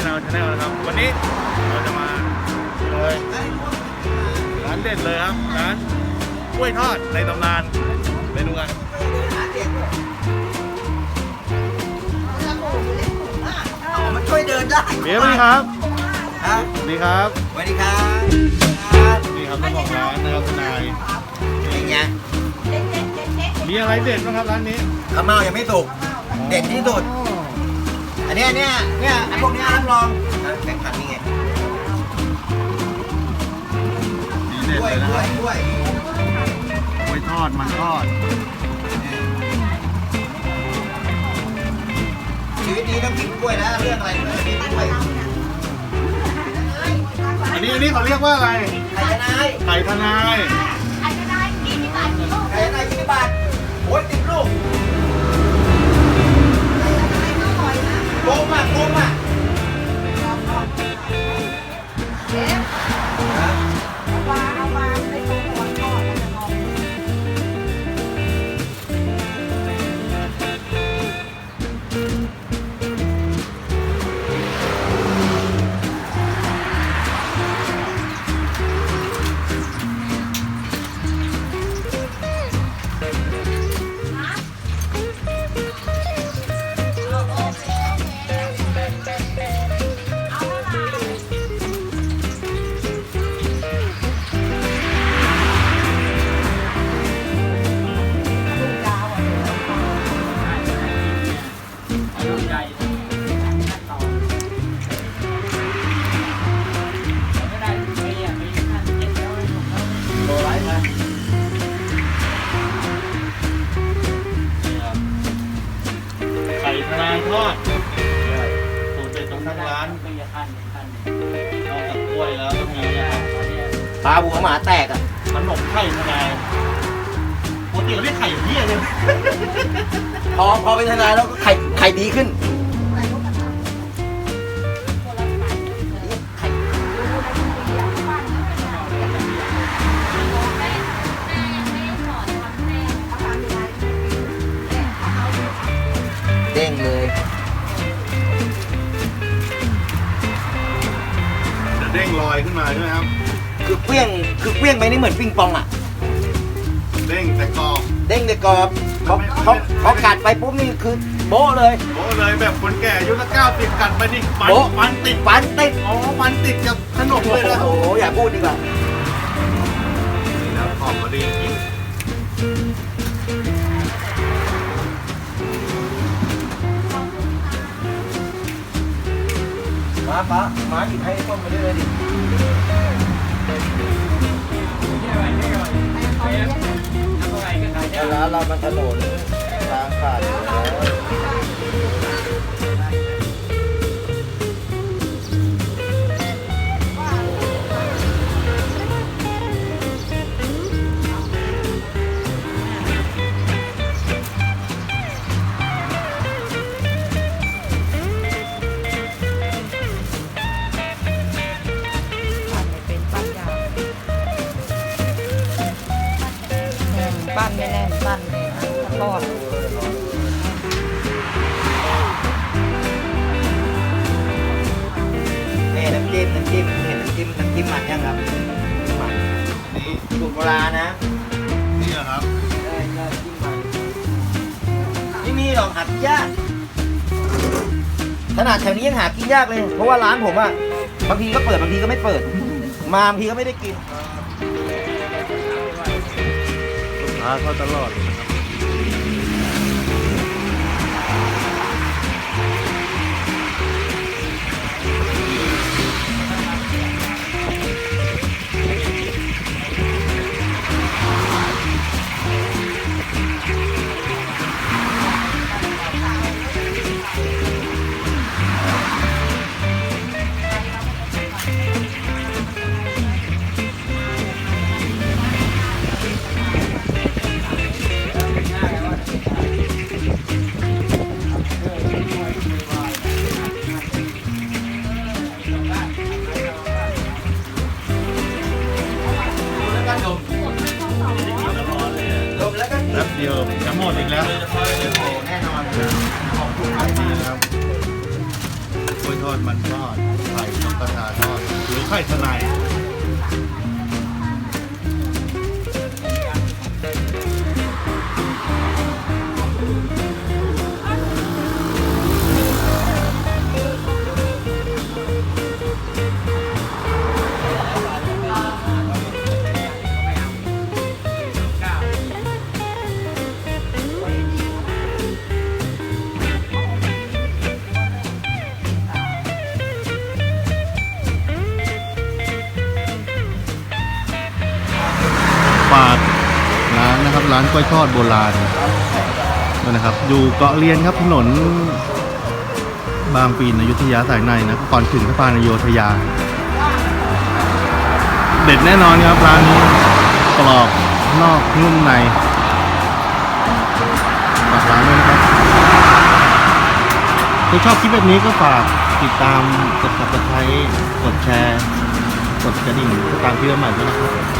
มาช่องไทยนาวชาแนลนะครับ วันนี้เราจะมาเลยร้านเด็ดเลยครับร้านกล้วยทอดในตำนานไปดูกันอ๋อมันช่วยเดินได้เบียร์สวัสดีครับฮะสวัสดีครับสวัสดีครับครับนี่ครับเจ้าของร้านนะครับทนายอย่างเงี้ยมีอะไรเด็ดบ้างครับร้านนี้ข้าวเมายังไม่สุกเด็ดที่สุด อันเนี้ยเนี่ยเนี่ยอันพวกเนี้ยรับรองนะแข่งขันนี่ไงดีเด็ดกล้วยเลยนะกคล้รัวยบกล้วยกล้วยทอดมันทอด ชีวิตนี้ต้องกินกล้วยนะเรื่องอะไรเรื่องกินกล้วยอันนี้อันนี้เขาเรียกว่าอะไรไข่นายไก่ทนายไข่นายยี่สิบบาทโอ้ยติดลูกโก วยแล้วก็มีนะครับปลาหัวหมาแตกอะขนมไข่ทนายปกติเราเรียกไข่เหี้ยเลยพอพอเป็นทนายแล้วก็ไข่ไข่ดีขึ้นเด้งเลย เด้งลอยขึ้นมาใช่ไหมครับ คือเกลี้ยงคือเกลี้ยงไปนี่เหมือนปิงปองอะ เด้งแต่กรอบเด้งในกรอบพอพอพอกัดไปปุ๊บนี่คือโบ๊ะเลย โอ้เลยแบบคนแก่อายุละเก้าสิบกัดไปนี่ฟันโบ๊ะ ฟันติด ฟันติด อ๋อฟันติดกับขนมโอ้เลยนะโหอย่าพูดดีกว่า ป้าม้าหยิบให้ต้นมาด้วยเลยดิแล้วเรามันถนนทางขาดอยู่แล้ว นไม่แน่นปั้นทอดนี่น้ำจิ้มน้ำจิ้มเห็นน้ำจิ้มน้ำจิ้มหมักยังครับหมักนี่สูตรโบราณนะนี่เหรอครับได้ได้จิ้มหมักไม่มีหรอกหากินยากขนาดแถวนี้ยังหากินยากเลย เพราะว่าร้านผมอะบางทีก็เปิดบางทีก็ไม่เปิด มาบางทีก็ไม่ได้กิน ลูกค้าเข้าตลอด เดียวจะหมดอีกแล้วแน่นอนครับขอบคุณมากครับกล้วยทอดมันทอดไข่นกกระทาทอดหรือไข่ทลาย ร้านกล้วยทอดโบราณด้วยนะครับ อยู่เกาะเลียนครับถนน บางปีนอยุธยาสายในนะก่อนถึงสะพานอโยธยา เด็ดแน่นอนครับร้านนี้กรอบนอกนุ่มในฝากร้านด้วยนะครับถ้าชอบคลิปแบบนี้ก็ฝากติดตามกด subscribe กดแชร์กดกระดิ่งติดตามเพื่อนใหม่ด้วยนะครับ